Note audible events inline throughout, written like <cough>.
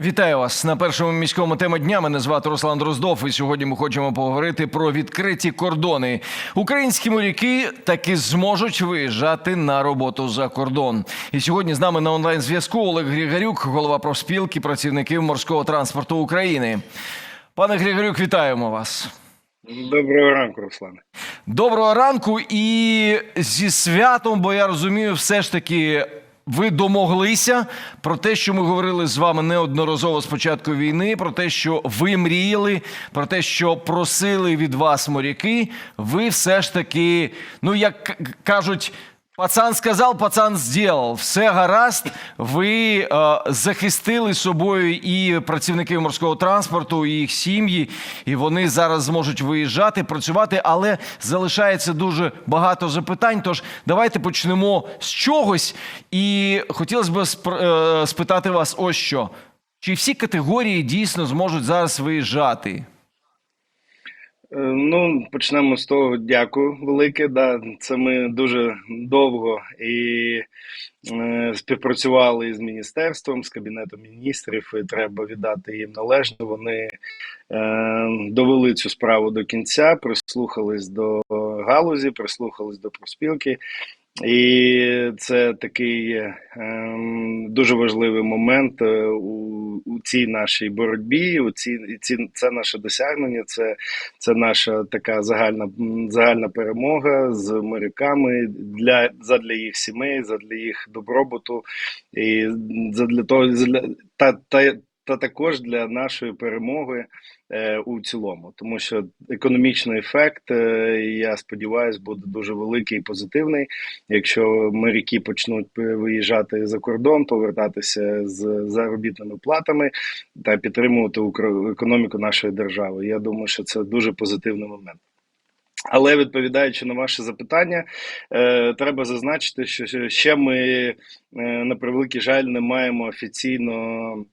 Вітаю вас на першому міському тема дня. Мене звати Руслан Дроздов. І сьогодні ми хочемо поговорити про відкриті кордони. Українські моряки таки зможуть виїжджати на роботу за кордон. І сьогодні з нами на онлайн зв'язку Олег Григорюк, голова профспілки працівників морського транспорту України. Пане Григорюк, вітаємо вас. Доброго ранку, Руслане. Доброго ранку і зі святом, бо я розумію, все ж таки. Ви домоглися про те, що ми говорили з вами неодноразово з початку війни, про те, що ви мріяли, про те, що просили від вас моряки. Ви все ж таки, ну як кажуть, пацан сказав, пацан зробив. Все гаразд. Ви е, захистили собою і працівників морського транспорту, і їх сім'ї, і вони зараз зможуть виїжджати, працювати, але залишається дуже багато запитань. Тож давайте почнемо з чогось. І хотілося б спр- е, спитати вас ось що. Чи всі категорії дійсно зможуть зараз виїжджати? Е, Ну, почнемо з того. Дякую велике. Да, це ми дуже довго і е, співпрацювали з міністерством, з кабінетом міністрів. І треба віддати їм належне. Вони е, довели цю справу до кінця, прислухались до галузі, прислухались до профспілки. І це такий ем, дуже важливий момент е, у, у цій нашій боротьбі. У цій, ці, це наше досягнення, це, це наша така загальна, загальна перемога з моряками для задля їх сімей, задля їх добробуту і задля того, задля та, та, та також для нашої перемоги е, у цілому, тому що економічний ефект, е, я сподіваюся, буде дуже великий і позитивний. Якщо моряки почнуть виїжджати за кордон, повертатися з заробітними платами та підтримувати економіку нашої держави. Я думаю, що це дуже позитивний момент. Але відповідаючи на ваше запитання, е, треба зазначити, що ще ми е, на превеликий жаль не маємо офіційно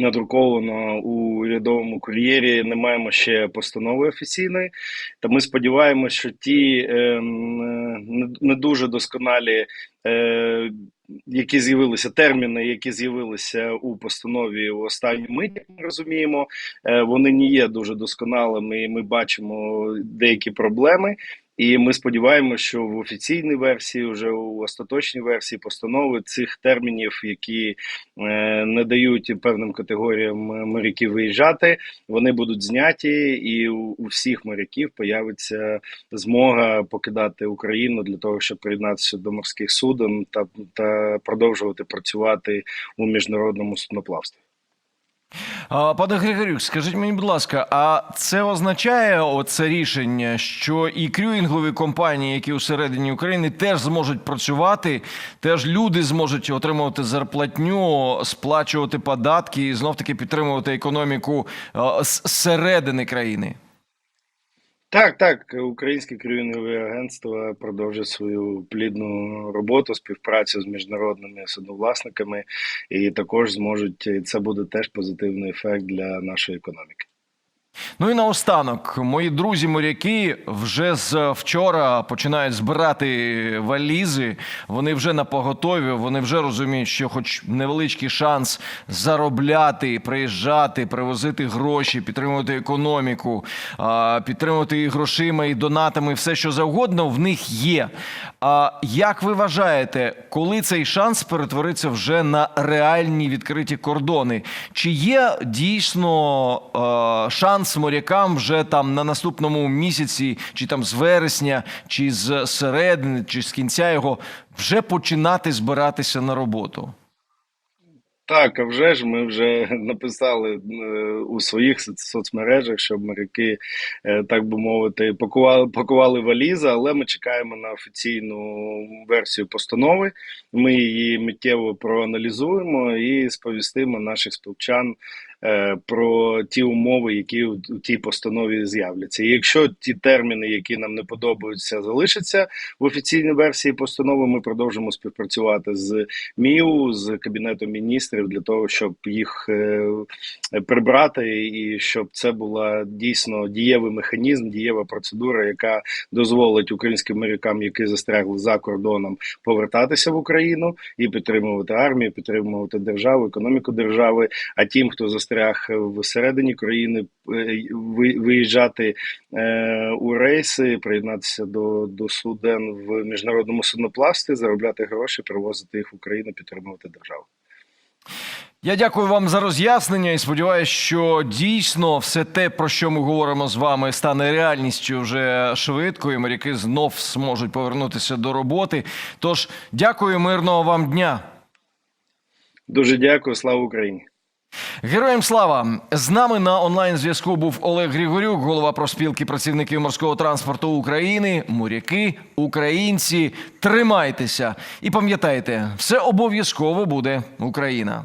надруковано у урядовому кур'єрі. Не маємо ще постанови офіційної. Та ми сподіваємося, що ті е, е, не, дуже досконалі. Е, які з'явилися терміни, які з'явилися у постанові у останню мить, як ми розуміємо, е, вони не є дуже досконалими. і Ми бачимо деякі проблеми. І ми сподіваємося, що в офіційній версії, вже у остаточній версії постанови цих термінів, які е, не дають певним категоріям е, моряків виїжджати, вони будуть зняті, і у, у всіх моряків появиться змога покидати Україну для того, щоб приєднатися до морських суден та, та продовжувати працювати у міжнародному судноплавстві. Пане Григорюк, скажіть мені, будь ласка, а це означає оце рішення, що і крюїнгові компанії, які усередині України, теж зможуть працювати, теж люди зможуть отримувати зарплатню, сплачувати податки і знов таки підтримувати економіку зсередини країни? Так, так, українське керівне агентство продовжує свою плідну роботу, співпрацю з міжнародними судновласниками, і також зможуть це буде теж позитивний ефект для нашої економіки. Ну і наостанок, мої друзі моряки вже з вчора починають збирати валізи. Вони вже на поготові, вони вже розуміють, що, хоч невеличкий шанс заробляти, приїжджати, привозити гроші, підтримувати економіку, підтримувати і грошима, і донатами, все що завгодно, в них є. А як ви вважаєте, коли цей шанс перетвориться вже на реальні відкриті кордони? Чи є дійсно е, шанс морякам вже там на наступному місяці, чи там з вересня, чи з середини, чи з кінця його вже починати збиратися на роботу? Так, а вже ж ми вже <laughs> написали е, у своїх соцмережах, щоб моряки, е, так би мовити, пакували, пакували валізи, але ми чекаємо на офіційну версію постанови. Ми її миттєво проаналізуємо і сповістимо наших співчан про ті умови, які у у тій постанові з'являться. І якщо ті терміни, які нам не подобаються, залишаться в офіційній версії постанови, ми продовжимо співпрацювати з МІУ, з кабінетом міністрів для того, щоб їх е, прибрати, і щоб це була дійсно дієвий механізм, дієва процедура, яка дозволить українським морякам, які застрягли за кордоном, повертатися в Україну і підтримувати армію, підтримувати державу, економіку держави. А тим, хто застряг всередині країни, е, виїжджати е, у рейси, приєднатися до, до суден в міжнародному суднопласті, заробляти гроші, привозити їх в Україну, підтримувати державу. Я дякую вам за роз'яснення і сподіваюся, що дійсно все те, про що ми говоримо з вами, стане реальністю вже швидко, і моряки знов зможуть повернутися до роботи. Тож дякую, мирного вам дня. Дуже дякую, слава Україні. Героям слава! З нами на онлайн зв'язку був Олег Григорюк, голова проспілки працівників морського транспорту України. Моряки, українці, тримайтеся і пам'ятайте, все обов'язково буде Україна.